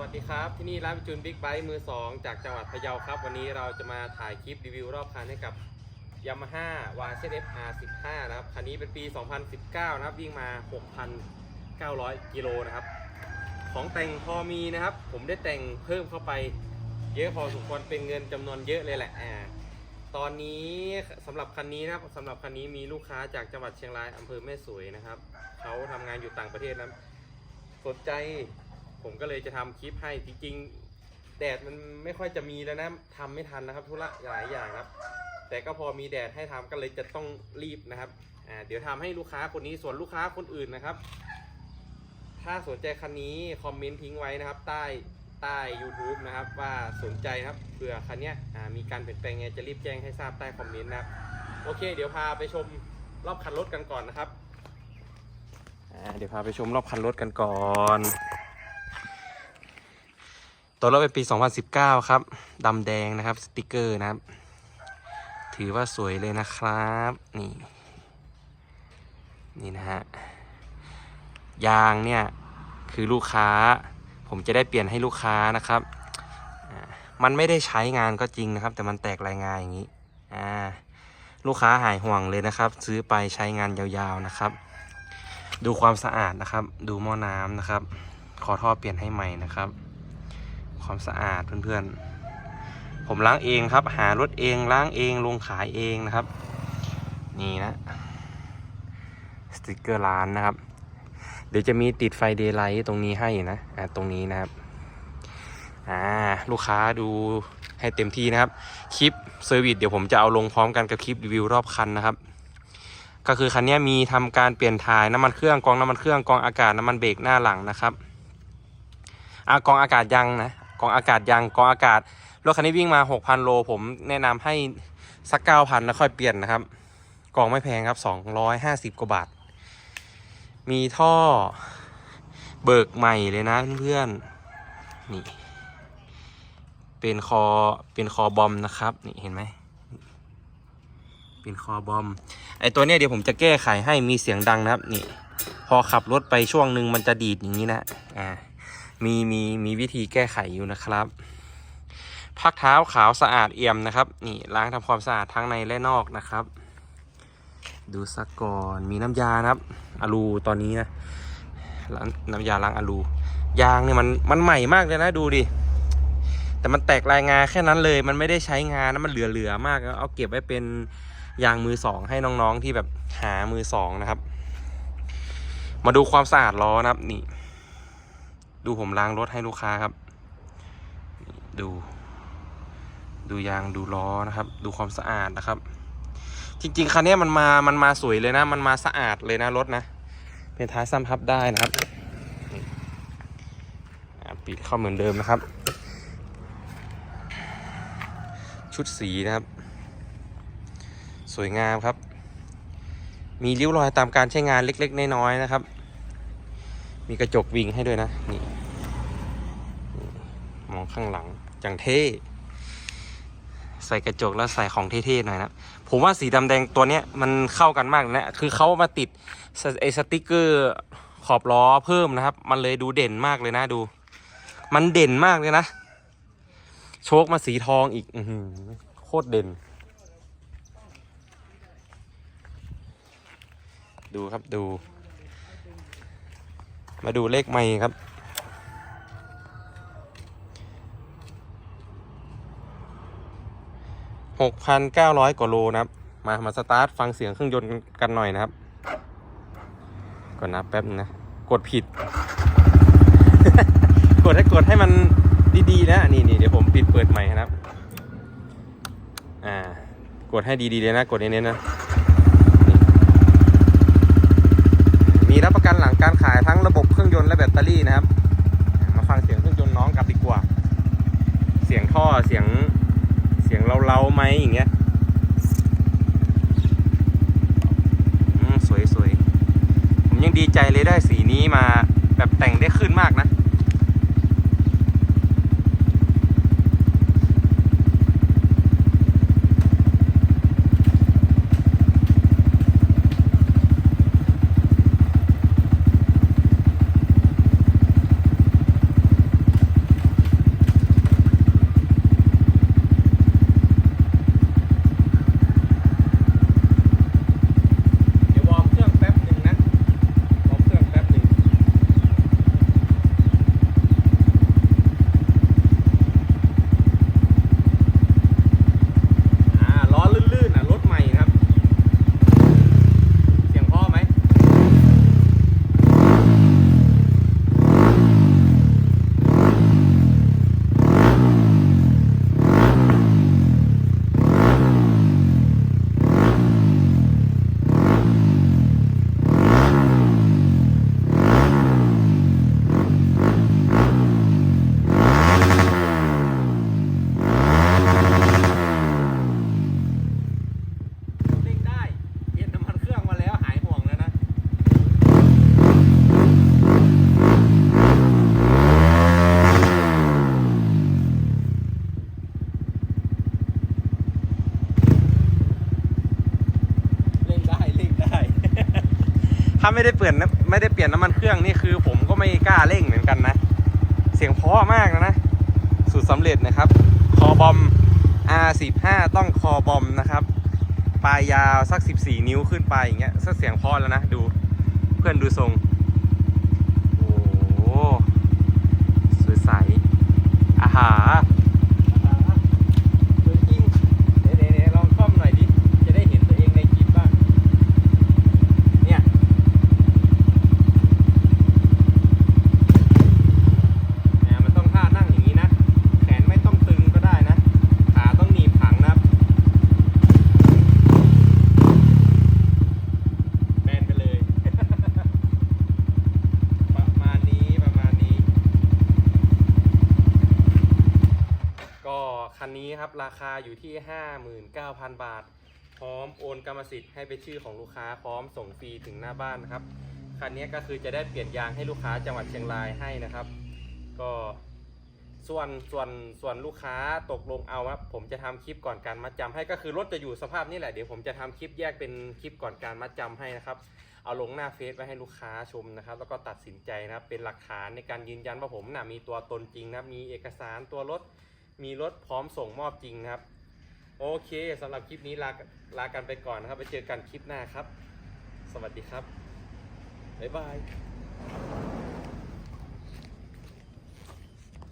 วัสดีครับ ที่นี่ร้านจูนบิ๊กไบค์มือ 2 จากจังหวัดพะเยาครับ วันนี้เราจะมาถ่ายคลิปรีวิวรอบคันให้กับ Yamaha YZF R15 นะครับ คันนี้เป็นปี 2019 นะครับ วิ่งมา 6,900 กิโลนะครับ ของแต่งพอมีนะครับ ผมได้แต่งเพิ่มเข้าไปเยอะพอสมควรเป็นเงินจำนวนเยอะเลยแหละอ่าตอนนี้สำหรับคันนี้นะครับสำหรับคันนี้มีลูกค้าจากจังหวัดเชียงรายอำเภอแม่สวยนะครับเขาทำงานอยู่ต่างประเทศนะสนใจ ผมก็เลยจะทำคลิปให้จริงๆ แดดมันไม่ค่อยจะมีแล้วนะทำไม่ทันนะครับธุระหลายอย่างครับ แต่ก็พอมีแดดให้ทำก็เลยจะต้องรีบนะครับอ่าเดี๋ยวทำให้ลูกค้าคนนี้ส่วนลูกค้าคนอื่นนะครับ ถ้าสนใจคันนี้คอมเมนต์ทิ้งไว้นะครับ ใต้ใต้ YouTube นะครับ ว่าสนใจครับเผื่อคันนี้มีการเปลี่ยนแปลงไงจะรีบแจ้งให้ทราบใต้คอมเมนต์นะครับโอเค เดี๋ยวพาไปชมรอบคันรถกันก่อนนะครับเดี๋ยวพาไปชมรอบคันรถกันก่อน ตัวรถเป็นปี 2019 ครับดำแดงนะครับ สติกเกอร์นะครับ ถือว่าสวยเลยนะครับ นี่ นี่นะฮะ ยางเนี่ย คือลูกค้า ผมจะได้เปลี่ยนให้ลูกค้านะครับ มันไม่ได้ใช้งานก็จริงนะครับ แต่มันแตกรายงานอย่างนี้ อ่า ลูกค้าหายห่วงเลยนะครับ ซื้อไปใช้งานยาวๆนะครับ ดูความสะอาดนะครับ ดูหม้อน้ำนะครับ ขอท่อเปลี่ยนให้ใหม่นะครับ ความสะอาดเพื่อนๆ ผมล้างเองครับ หารถเองล้างเองลงขายเองนะครับ นี่นะ สติกเกอร์ร้านนะครับ เดี๋ยวจะมีติดไฟเดย์ไลท์ตรงนี้ให้นะอ่าตรงนี้นะครับอ่าลูกค้าดูให้เต็มที่นะครับ คลิปเซอร์วิสเดี๋ยวผมจะเอาลงพร้อมกันกับคลิปรีวิวรอบคันนะครับก็คือคันนี้มีทำการเปลี่ยนถ่ายน้ำมันเครื่องกองน้ำมันเครื่องกองอากาศน้ำมันเบรกหน้าหลังนะครับอากองอากาศยังนะ กองอากาศยังกองอากาศรถคันนี้วิ่งมา 6,000 โล ผมแนะนำให้สัก 9,000 แล้วค่อยเปลี่ยนนะครับกองไม่แพงครับ 250 กว่าบาท มีท่อเบิกใหม่เลยนะเพื่อนๆนี่ เป็นคอเป็นคอบอมนะครับ นี่เห็นไหมเป็นคอบอม ไอตัวเนี้ยเดี๋ยวผมจะแก้ไขให้มีเสียงดังนะครับ นี่ พอขับรถไปช่วงหนึ่งมันจะดีดอย่างนี้นะอ่า มีมีมีวิธีแก้ไขอยู่นะครับพักเท้าขาวสะอาดเอี่ยมนะครับ นี่ล้างทำความสะอาดทั้งในและนอกนะครับ ดูสักก่อนมีน้ำยานะครับอะลูตอนนี้นะล้างน้ำยาล้างอะลูยางเนี่ยมันมันใหม่มากเลยนะดูดิแต่มันแตกรายงานแค่นั้นเลย มันไม่ได้ใช้งานนะมันเหลือๆมากเอาเก็บไว้เป็นยางมือสองให้น้องๆที่แบบหามือสองนะครับ มาดูความสะอาดล้อนะครับนี่ ดูผมล้างรถให้ลูกค้าครับ ดู ดูยางดูล้อนะครับ ดูความสะอาดนะครับ จริง ๆคันนี้มันมามันมาสวยเลยนะ มันมาสะอาดเลยนะรถนะ เป็นท้ายซ้ำพับได้นะครับปิดเข้าเหมือนเดิมนะครับ ชุดสีนะครับ สวยงามครับ มีริ้วรอยตามการใช้งานเล็ก ๆ น้อยๆนะครับ มีกระจกวิงให้ด้วยนะนี่ มองข้างหลังจังเท่ ใส่กระจกแล้วใส่ของเท่ๆหน่อยนะ ผมว่าสีดำแดงตัวเนี้ยมันเข้ากันมากเลยนะ คือเขามาติดไอสติกเกอร์ขอบล้อเพิ่มนะครับ มันเลยดูเด่นมากเลยนะดู มันเด่นมากเลยนะ โชคมาสีทองอีกอือหือโคตรเด่น ดูครับดู มาดูเลขไม่ครับ หกพันเก้าร้อยกว่าโลนะครับ มามาสตาร์ทฟังเสียงเครื่องยนต์กันหน่อยนะครับ ก่อนนะแป๊บนึงนะ กดผิด กดให้กดให้มันดีๆนะ นี่นี่เดี๋ยวผมปิดเปิดใหม่นะครับ อ่า กดให้ดีๆเลยนะ กดเน้นๆนะ มีรับประกันหลังการขายทั้งระบบเครื่องยนต์และแบตเตอรี่นะครับ มาฟังเสียงเครื่องยนต์น้องกันดีกว่า เสียงท่อเสียง สียงเล้าๆไหมอย่างเงี้ยสวยๆผมยังดีใจเลยได้สีนี้มาแบบแต่งได้ขึ้นมากนะ ถ้าไม่ได้เปลี่ยนน้ำไม่ได้เปลี่ยนน้ำมันเครื่องนี่คือ ผมก็ไม่กล้าเร่งเหมือนกันนะ เสียงเพราะมากนะนะสูตรสำเร็จนะครับ คอบอม R15 ต้องคอบอมนะครับ ปลายยาวสัก 14 นิ้วขึ้นไปอย่างเงี้ยสักเสียงเพราะแล้วนะดูเพื่อนดูทรง โอ้สวยใสอาหาสวยจริงเดี๋ยวเดี๋ยวเดี๋ยวลองคล่อมหน่อยดิ จะได้เห็นตัวเองในคลิปบ้าง เนี่ย เนี่ยมันต้องท่านั่งอย่างนี้นะ แขนไม่ต้องตึงก็ได้นะ ขาต้องหนีบถังนะครับ แมนไปเลย ประมาณนี้ประมาณนี้ ก็ คันนี้ครับราคาอยู่ที่ 59,000 บาท พร้อมโอนกรรมสิทธิ์ให้เป็นชื่อของลูกค้าพร้อมส่งฟรีถึงหน้าบ้านนะครับคันนี้ก็คือจะได้เปลี่ยนยางให้ลูกค้าจังหวัดเชียงรายให้นะครับ ก็ส่วนส่วนส่วนลูกค้าตกลงเอาครับผมจะทำคลิปก่อนการมัดจำให้ก็คือรถจะอยู่สภาพนี้แหละเดี๋ยวผมจะทำคลิปแยกเป็นคลิปก่อนการมัดจำให้นะครับ เอาลงหน้าเฟซไว้ให้ลูกค้าชมนะครับ แล้วก็ตัดสินใจนะครับเป็นหลักฐานในการยืนยันว่าผมน่ะมีตัวตนจริงนะมีเอกสารตัวรถ มีรถพร้อมส่งมอบจริงนะครับ โอเคสำหรับคลิปนี้ลาลากันไปก่อนนะครับ ไปเจอกันคลิปหน้าครับ สวัสดีครับ บ๊ายบาย